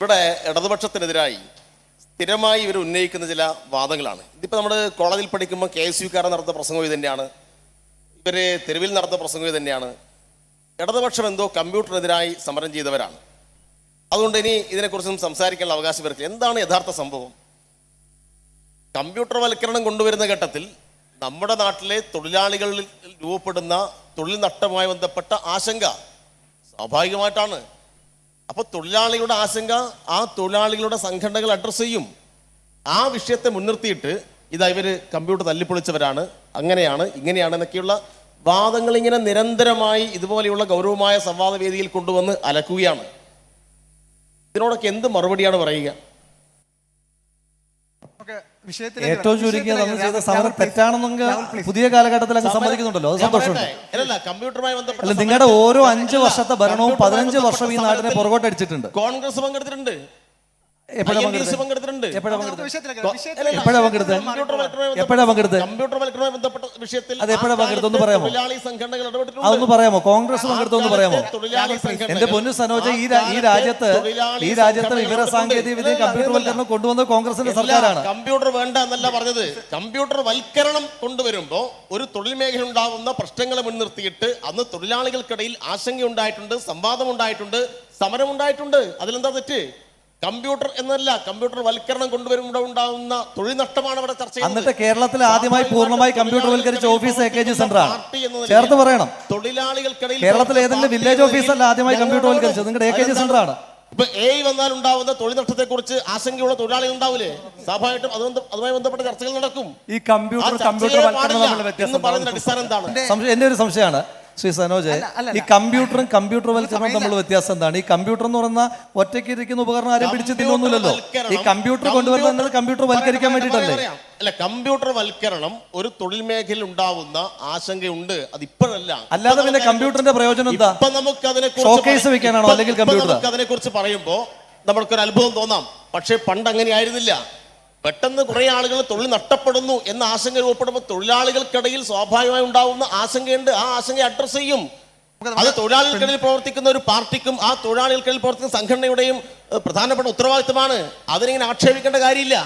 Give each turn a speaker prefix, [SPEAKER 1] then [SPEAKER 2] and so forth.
[SPEAKER 1] ഇവിടെ ഇടതുപക്ഷത്തിനെതിരായി സ്ഥിരമായി ഇവർ ഉന്നയിക്കുന്ന ചില വാദങ്ങളാണ്. ഇതിപ്പോൾ നമ്മൾ കോളേജിൽ പഠിക്കുമ്പോൾ കെ എസ് യുക്കാരൻ നടത്തുന്ന പ്രസംഗം ഇത് തന്നെയാണ് ഇവർ തെരുവിൽ നടത്തുന്ന പ്രസംഗം ഇത് തന്നെയാണ് ഇടതുപക്ഷം എന്തോ കമ്പ്യൂട്ടറിനെതിരായി സമരം ചെയ്തവരാണ്. അതുകൊണ്ട് ഇനി ഇതിനെക്കുറിച്ചൊന്നും സംസാരിക്കാനുള്ള അവകാശം ഇവർക്ക് എന്താണ് യഥാർത്ഥ സംഭവം? കമ്പ്യൂട്ടർവൽക്കരണം കൊണ്ടുവരുന്ന ഘട്ടത്തിൽ നമ്മുടെ നാട്ടിലെ തൊഴിലാളികളിൽ രൂപപ്പെടുന്ന തൊഴിൽ നഷ്ടവുമായി ബന്ധപ്പെട്ട ആശങ്ക സ്വാഭാവികമായിട്ടാണ്. അപ്പോൾ തൊഴിലാളികളുടെ ആശങ്ക ആ തൊഴിലാളികളുടെ സംഘടനകൾ അഡ്രസ്സ് ചെയ്യും. ആ വിഷയത്തെ മുൻനിർത്തിയിട്ട് ഇതാ ഇവർ കമ്പ്യൂട്ടർ തല്ലിപ്പൊളിച്ചവരാണ്. അങ്ങനെയാണ് ഇങ്ങനെയാണ് എന്നൊക്കെയുള്ള വാദങ്ങൾ ഇങ്ങനെ നിരന്തരമായി ഇതുപോലെയുള്ള ഗൗരവമായ സംവാദ വേദിയിൽ കൊണ്ടുവന്ന് അലക്കുകയാണ്. ഇതിനോടൊക്കെ എന്ത് മറുപടിയാണ് പറയുക?
[SPEAKER 2] ഏറ്റവും
[SPEAKER 3] ചുരുക്കിയ
[SPEAKER 2] ചുരുങ്ങിയത് അന്ന് ചെയ്ത സമരം
[SPEAKER 3] please.
[SPEAKER 2] പുതിയ കാലഘട്ടത്തിൽ അങ്ങ് സമ്മതിക്കുന്നുണ്ടല്ലോ. അത് സന്തോഷമുണ്ട്.
[SPEAKER 1] കമ്പ്യൂട്ടറുമായി ബന്ധപ്പെട്ട
[SPEAKER 2] അല്ല നിങ്ങളുടെ ഓരോ അഞ്ച് വർഷത്തെ ഭരണവും പതിനഞ്ച് വർഷം ഈ നാടിനെ പുറകോട്ടടിച്ചിട്ടുണ്ട്.
[SPEAKER 1] കോൺഗ്രസ് പങ്കെടുത്തിട്ടുണ്ട്.
[SPEAKER 2] അതൊന്ന് പറയാമോ? കോൺഗ്രസ് പങ്കെടുത്തൊന്ന് പറയാമോ? എന്റെ പൊന്നു സനോജ് ഈ ഈ രാജ്യത്ത് ഈ രാജ്യത്ത് വിവര സാങ്കേതിക വിദ്യ
[SPEAKER 1] കമ്പ്യൂട്ടർ
[SPEAKER 2] കമ്പ്യൂട്ടർവൽക്കരണം കൊണ്ടുവന്നത് കോൺഗ്രസിന്റെ സർക്കാരാണ്.
[SPEAKER 1] കമ്പ്യൂട്ടർ വേണ്ട എന്നല്ല പറഞ്ഞത്. കമ്പ്യൂട്ടർ വൽക്കരണം കൊണ്ടുവരുമ്പോ ഒരു തൊഴിൽ മേഖല ഉണ്ടാവുന്ന പ്രശ്നങ്ങളെ മുൻനിർത്തിയിട്ട് അന്ന് തൊഴിലാളികൾക്കിടയിൽ ആശങ്കയുണ്ടായിട്ടുണ്ട് സമരം ഉണ്ടായിട്ടുണ്ട് അതിലെന്താ തെറ്റ്? കമ്പ്യൂട്ടർ എന്നല്ല കമ്പ്യൂട്ടർ വൽക്കരണം കൊണ്ടുവരുമ്പോൾ ഉണ്ടാവുന്ന തൊഴിൽ നഷ്ടമാണ് അവിടെ ചർച്ച.
[SPEAKER 2] എന്നിട്ട് കേരളത്തിൽ ആദ്യമായി പൂർണമായി കമ്പ്യൂട്ടർ
[SPEAKER 1] വൽക്കരിച്ച ഓഫീസ് നിലയിൽ
[SPEAKER 2] ചേർത്ത് പറയണം.
[SPEAKER 1] തൊഴിലാളികൾക്കിടയിൽ
[SPEAKER 2] കേരളത്തിൽ ഏതെങ്കിലും വില്ലേജ്
[SPEAKER 1] ഓഫീസ്
[SPEAKER 2] ഓഫീസല്ല ആദ്യമായി
[SPEAKER 1] കമ്പ്യൂട്ടർ
[SPEAKER 2] വൽക്കരിച്ചത് നിങ്ങളുടെ എ കെ ജി
[SPEAKER 1] അതെന്താണ്?
[SPEAKER 2] സെന്റർ ആണ്
[SPEAKER 1] ഇപ്പൊ എ വന്നാൽ ഉണ്ടാവുന്ന തൊഴിൽ നഷ്ടത്തെ കുറിച്ച് ആശങ്കയുള്ള തൊഴിലാളികൾ ഉണ്ടാവില്ലേ? സ്വാഭാവികമായിട്ടും അത് അതുമായി ബന്ധപ്പെട്ട ചർച്ചകൾ നടക്കും.
[SPEAKER 4] ഈ കമ്പ്യൂട്ടർ കമ്പ്യൂട്ടർ?
[SPEAKER 1] അടിസ്ഥാനം എന്താണ്?
[SPEAKER 2] എന്റെ ഒരു സംശയമാണ്. ശ്രീ സനോജ് ഈ കമ്പ്യൂട്ടറും കമ്പ്യൂട്ടർ വൽക്കരണം നമ്മൾ വ്യത്യാസം എന്താണ്? ഈ കമ്പ്യൂട്ടർ എന്ന് പറയുന്ന ഒറ്റയ്ക്ക് ഇരിക്കുന്ന ഉപകരണം ആരും പിടിച്ച് തിന്നൊന്നുമില്ലല്ലോ ഈ കമ്പ്യൂട്ടർ കൊണ്ടുവരുന്നത് കമ്പ്യൂട്ടർ വൽക്കരിക്കാൻ വേണ്ടിയിട്ടല്ലേ?
[SPEAKER 1] അല്ല കമ്പ്യൂട്ടർ വൽക്കരണം ഒരു തൊഴിൽ മേഖലയിൽ ഉണ്ടാവുന്ന ആശങ്കയുണ്ട്. അത് ഇപ്പോഴല്ല.
[SPEAKER 2] അല്ലാതെ പിന്നെ കമ്പ്യൂട്ടറിന്റെ പ്രയോജനം എന്താ?
[SPEAKER 1] ഇപ്പൊ നമുക്ക് അതിനെ
[SPEAKER 2] ഷോക്കേസ് വെക്കാനാണോ? അല്ലെങ്കിൽ കമ്പ്യൂട്ടർ
[SPEAKER 1] നമുക്ക് അതിനെ കുറിച്ച് പറയുമ്പോ നമ്മൾക്കൊരു അത്ഭുതം തോന്നാം. പക്ഷേ പണ്ട് അങ്ങനെ ആയിരുന്നില്ല പെട്ടെന്ന് കുറേ ആളുകൾ തൊഴിൽ നഷ്ടപ്പെടുന്നു എന്ന ആശങ്ക രൂപപ്പെടുമ്പോൾ തൊഴിലാളികൾക്കിടയിൽ സ്വാഭാവികമായി ഉണ്ടാവുന്ന ആശങ്കയുണ്ട്. ആ ആശങ്ക അഡ്രസ് ചെയ്യും. അത് തൊഴിലാളികൾക്കിടയിൽ പ്രവർത്തിക്കുന്ന ഒരു പാർട്ടിക്കും ആ തൊഴിലാളികൾക്കിടയിൽ പ്രവർത്തിക്കുന്ന സംഘടനയുടെയും പ്രധാനപ്പെട്ട ഉത്തരവാദിത്തമാണ് അതിനിങ്ങനെ ആക്ഷേപിക്കേണ്ട കാര്യമില്ല.